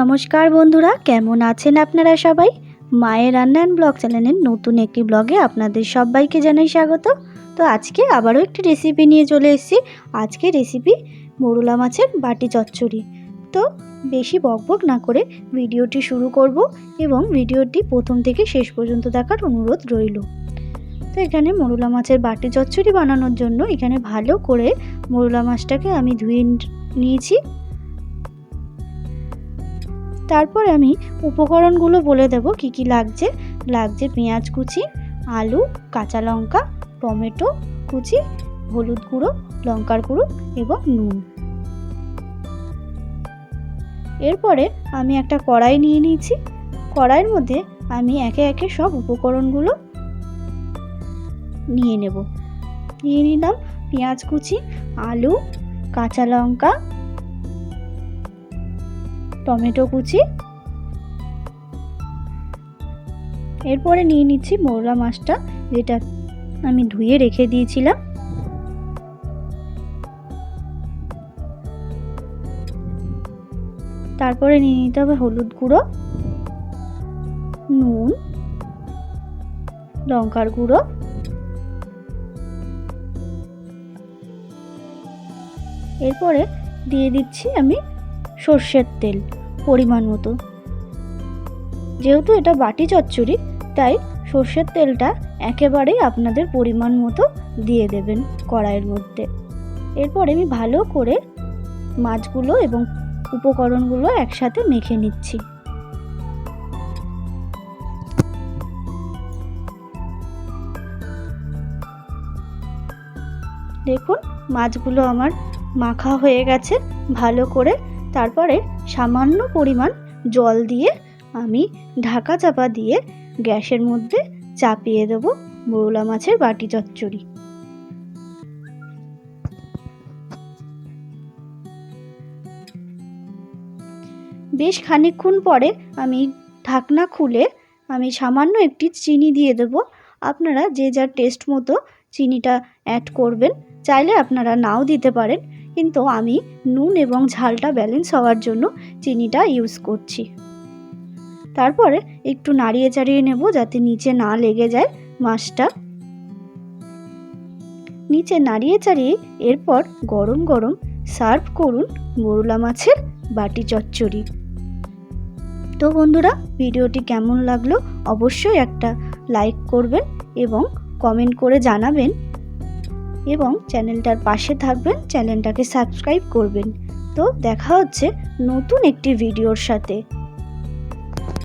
নমস্কার বন্ধুরা, কেমন আছেন আপনারা সবাই? মায়ের রান্না অ্যান্ড ব্লগ চ্যানেলের নতুন একটি ব্লগে আপনাদের সবাইকে জানাই স্বাগত। তো আজকে আবারও একটি রেসিপি নিয়ে চলে এসেছি। আজকে রেসিপি মোরলা মাছের বাটি চচ্চড়ি। তো বেশি বকবক না করে ভিডিওটি শুরু করব এবং ভিডিওটি প্রথম থেকে শেষ পর্যন্ত দেখার অনুরোধ রইল। তো এখানে মোরলা মাছের বাটি চচ্চড়ি বানানোর জন্য এখানে ভালো করে মোরলা মাছটাকে আমি ধুয়ে নিয়েছি। তারপর আমি উপকরণগুলো বলে দেব, কি কি লাগছে। লাগছে পেঁয়াজ কুচি, আলু, কাঁচা লঙ্কা, টমেটো কুচি, হলুদ গুঁড়ো, লঙ্কার গুঁড়ো এবং নুন। এরপরে আমি একটা কড়াই নিয়ে নিয়েছি। কড়াইয়ের মধ্যে আমি একে একে সব উপকরণগুলো নিয়ে নেব। নিয়ে নিলাম পেঁয়াজ কুচি, আলু, কাঁচা লঙ্কা টমেটো কুচি। এরপরে নিয়ে নিচ্ছি মোরলা মাছটা, যেটা আমি ধুয়ে রেখে দিয়েছিলাম। তারপরে নিয়ে নিতে হবে হলুদ গুঁড়ো, নুন, লঙ্কার গুঁড়ো। এরপরে দিয়ে দিচ্ছি আমি সর্ষের তেল পরিমাণ মতো। যেহেতু এটা বাটি চচ্চড়ি, তাই সর্ষের তেলটা একেবারেই আপনাদের পরিমাণ মতো দিয়ে দেবেন কড়াইয়ের মধ্যে। এরপর আমি ভালো করে মাছগুলো এবং উপকরণগুলো একসাথে মেখে নিচ্ছি। দেখুন, মাছগুলো আমার মাখা হয়ে গেছে। ভালো করে তারপরে সামান্য পরিমাণ জল দিয়ে আমি ঢাকা চাপা দিয়ে গ্যাসের মধ্যে চাপিয়ে দেবো মোরলা মাছের বাটি চচ্চড়ি। বেশ খানিকক্ষণ পরে আমি ঢাকনা খুলে আমি সামান্য একটি চিনি দিয়ে দেব। আপনারা যে যার টেস্ট মতো চিনিটা অ্যাড করবেন, চাইলে আপনারা নাও দিতে পারেন। কিন্তু আমি নুন এবং ঝালটা ব্যালেন্স হওয়ার জন্য চিনিটা ইউজ করছি। তারপরে একটু নাড়িয়ে চাড়িয়ে নেব যাতে নিচে না লেগে যায় মাছটা। নিচে নাড়িয়ে চাড়িয়ে এরপর গরম গরম সার্ভ করুন মোরলা মাছের বাটি চচ্চড়ি। তো বন্ধুরা, ভিডিওটি কেমন লাগল অবশ্যই একটা লাইক করবেন এবং কমেন্ট করে জানাবেন। এবং চ্যানেলটার পাশে থাকবেন চ্যানেলটাকে সাবস্ক্রাইব করবেন। তো দেখা হচ্ছে নতুন একটি ভিডিওর সাথে।